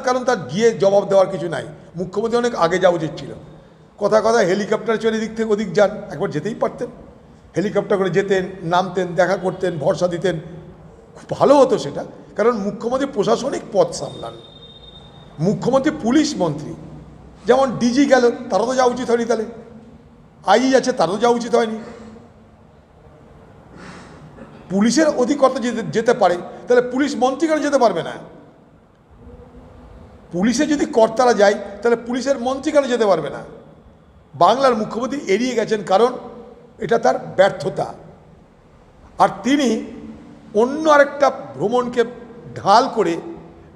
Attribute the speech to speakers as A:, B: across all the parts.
A: কারণ তার গিয়ে জবাব দেওয়ার কিছু নাই। মুখ্যমন্ত্রী অনেক আগে যাওয়া উচিত ছিল। কথা কথা হেলিকপ্টার চলে এদিক থেকে ওদিক যান, একবার যেতেই পারতেন। হেলিকপ্টার করে যেতেন, নামতেন, দেখা করতেন, ভরসা দিতেন। খুব ভালো হতো সেটা। কারণ মুখ্যমন্ত্রী প্রশাসনিক পদ সামলান। মুখ্যমন্ত্রী পুলিশ মন্ত্রী। যেমন ডিজি গেল, তারও তো যাওয়া উচিত হয়নি তাহলে। আইই আছে, তারও যাওয়া উচিত হয়নি। পুলিশের অধিকর্তা যেতে যেতে পারে। তাহলে পুলিশ মন্ত্রী কেন যেতে পারবে না? পুলিশে যদি কর্তারা যায়, তাহলে পুলিশের মন্ত্রী কেন যেতে পারবে না। বাংলার মুখ্যমন্ত্রী এড়িয়ে গেছেন কারণ এটা তার ব্যর্থতা। আর তিনি অন্য আরেকটা ভ্রমণকে ঢাল করে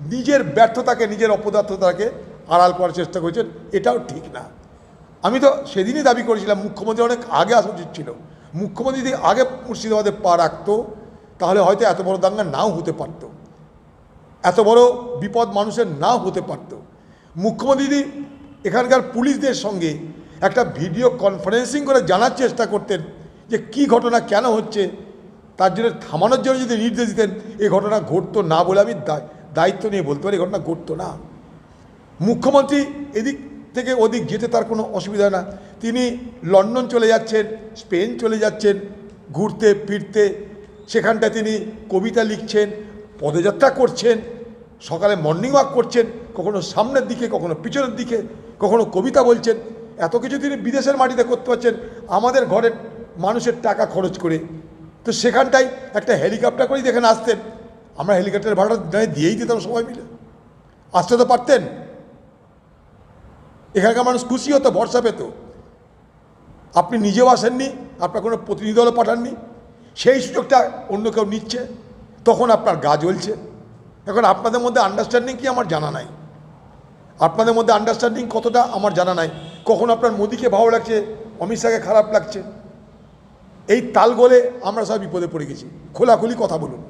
A: নিজের ব্যর্থতাকে, নিজের অপদার্থতাকে আড়াল করার চেষ্টা করেছেন, এটাও ঠিক না। আমি তো সেদিনই দাবি করেছিলাম, মুখ্যমন্ত্রী অনেক আগে আসা উচিত ছিল। মুখ্যমন্ত্রী যদি আগে মুর্শিদাবাদে পা রাখতো, তাহলে হয়তো এত বড় দাঙ্গা নাও হতে পারতো। এত বড় বিপদ মানুষের নাও হতে পারত। মুখ্যমন্ত্রী এখানকার পুলিশদের সঙ্গে একটা ভিডিও কনফারেন্সিং করে জানার চেষ্টা করতেন যে কি ঘটনা কেন হচ্ছে, তার জন্য থামানোর জন্য যদি নির্দেশ দিতেন, এই ঘটনা ঘটতো না বলে আমি দায়িত্ব নিয়ে বলতে পারি ঘটনা ঘটতো না। মুখ্যমন্ত্রী এদিক থেকে ওদিক যেতে তার কোনো অসুবিধা না। তিনি লন্ডন চলে যাচ্ছেন, স্পেন চলে যাচ্ছেন, ঘুরতে, ফিরতে, সেখানটায় তিনি কবিতা লিখছেন, পদযাত্রা করছেন। সকালে মর্নিং ওয়াক করছেন, কখনো সামনের দিকে, কখনো পিছনের দিকে, কখনো কবিতা বলছেন, এত কিছু তিনি বিদেশের মাটিতে করতে পারছেন, আমাদের ঘরের মানুষের টাকা খরচ করে। তো সেখানটায় একটা হেলিকপ্টার করেই দেখেন আসতেন। আমরা হেলিকপ্টারের ভাড়া দিয়েই দিতাম সবাই মিলে। আসতে তো পারতেন। এখানকার মানুষ খুশি হতো, ভরসা পেত। আপনি নিজেও আসেননি, আপনার কোনো প্রতিনিধি দলও পাঠাননি। সেই সুযোগটা অন্য কেউ নিচ্ছে, তখন আপনার গা জ্বলছে। এখন আপনাদের মধ্যে আন্ডারস্ট্যান্ডিং কি আমার জানা নাই? আপনাদের মধ্যে আন্ডারস্ট্যান্ডিং কতটা আমার জানা নাই? কখন আপনার মোদিকে ভালো লাগছে, অমিত শাহকে খারাপ লাগছে? এই তাল গলে আমরা সব বিপদে পড়ে গেছি। খোলাখুলি কথা বলুন।